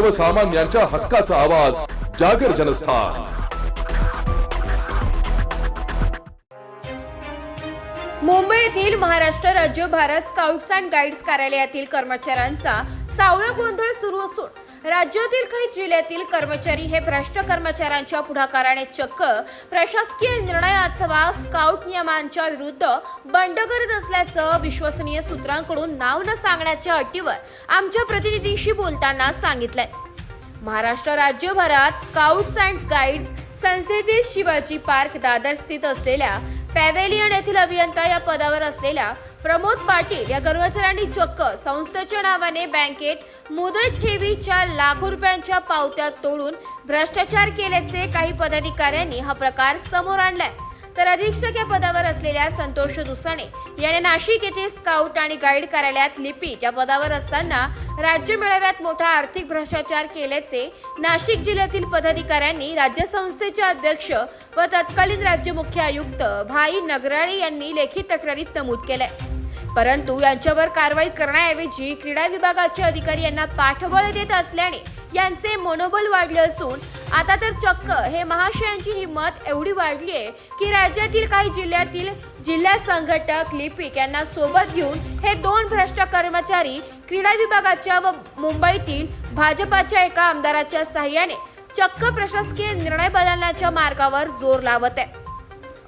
सर्वसामान्यांच्या हक्काचा आवाज जागर जनस्थान. मुंबई येथील महाराष्ट्र राज्य भारत स्काउट्स अँड गाईड्स कार्यालयातील कर्मचाऱ्यांचा सावळा गोंधळ सुरू असून राज्यातील काही जिल्ह्यातील कर्मचारी हे भ्रष्ट कर्मचाऱ्यांच्या पुढाकाराने चक्क प्रशासकीय निर्णय अथवा स्काउट नियमांच्या विरुद्ध बंड करत असल्याचं विश्वसनीय सूत्रांकडून नाव न सांगण्याच्या अटीवर आमच्या प्रतिनिधीशी बोलताना सांगितलंय. महाराष्ट्र राज्यभरात स्काउट्स अँड गाईड्स संस्थेतील शिवाजी पार्क दादर स्थित असलेल्या पॅवेलियन येथील अभियंता या पदावर असलेल्या प्रमोद पाटील या कर्मचाऱ्यांनी चक्क संस्थेच्या नावाने बँकेत मुदत ठेवीच्या लाखो रुपयांच्या पावत्या तोडून भ्रष्टाचार केल्याचे काही पदाधिकाऱ्यांनी हा प्रकार समोर आणलाय. तर अधीक्षक या पदावर असलेल्या संतोष दुसाने याने नाशिक येथे स्काउट आणि गाईड कार्यालयात लिपी या पदावर असताना राज्य मेळाव्यात मोठा आर्थिक भ्रष्टाचार केल्याचे नाशिक जिल्ह्यातील पदाधिकाऱ्यांनी राज्य संस्थेचे अध्यक्ष व तत्कालीन राज्य मुख्य आयुक्त भाई नगराळे यांनी लेखी तक्रारीत नमूद केलंय. परंतु यांच्यावर कारवाई करण्याऐवजी क्रीडा विभागाचे अधिकारी यांना पाठबळ देत असल्याने यांचे मनोबल वाढले असून आता तर चक्क हे महाशयांची हिंमत एवढी वाढली आहे की राज्यातील काही जिल्ह्यातील जिल्हा संघटक लिपिक यांना सोबत घेऊन हे दोन भ्रष्ट कर्मचारी क्रीडा विभागाच्या व मुंबईतील भाजपाच्या एका आमदाराच्या सहाय्याने चक्क प्रशासकीय निर्णय बदलण्याच्या मार्गावर जोर लावत आहे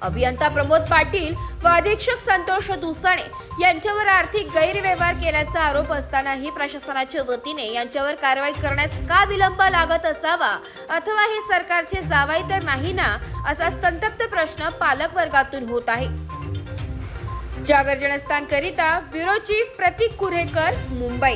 अभियंता प्रमोद पाटील व अधीक्षक संतोष दुसाणे यांच्यावर आर्थिक गैरव्यवहार केल्याचा आरोप असतानाही प्रशासनाच्या वतीने यांच्यावर कारवाई करण्यास का विलंब लागत असावा अथवा हे सरकारचे जावाई तर नाही ना असा संतप्त प्रश्न पालक वर्गातून होत आहे. जागर जनस्थान करिता ब्युरो चीफ प्रतीक कुरेकर मुंबई.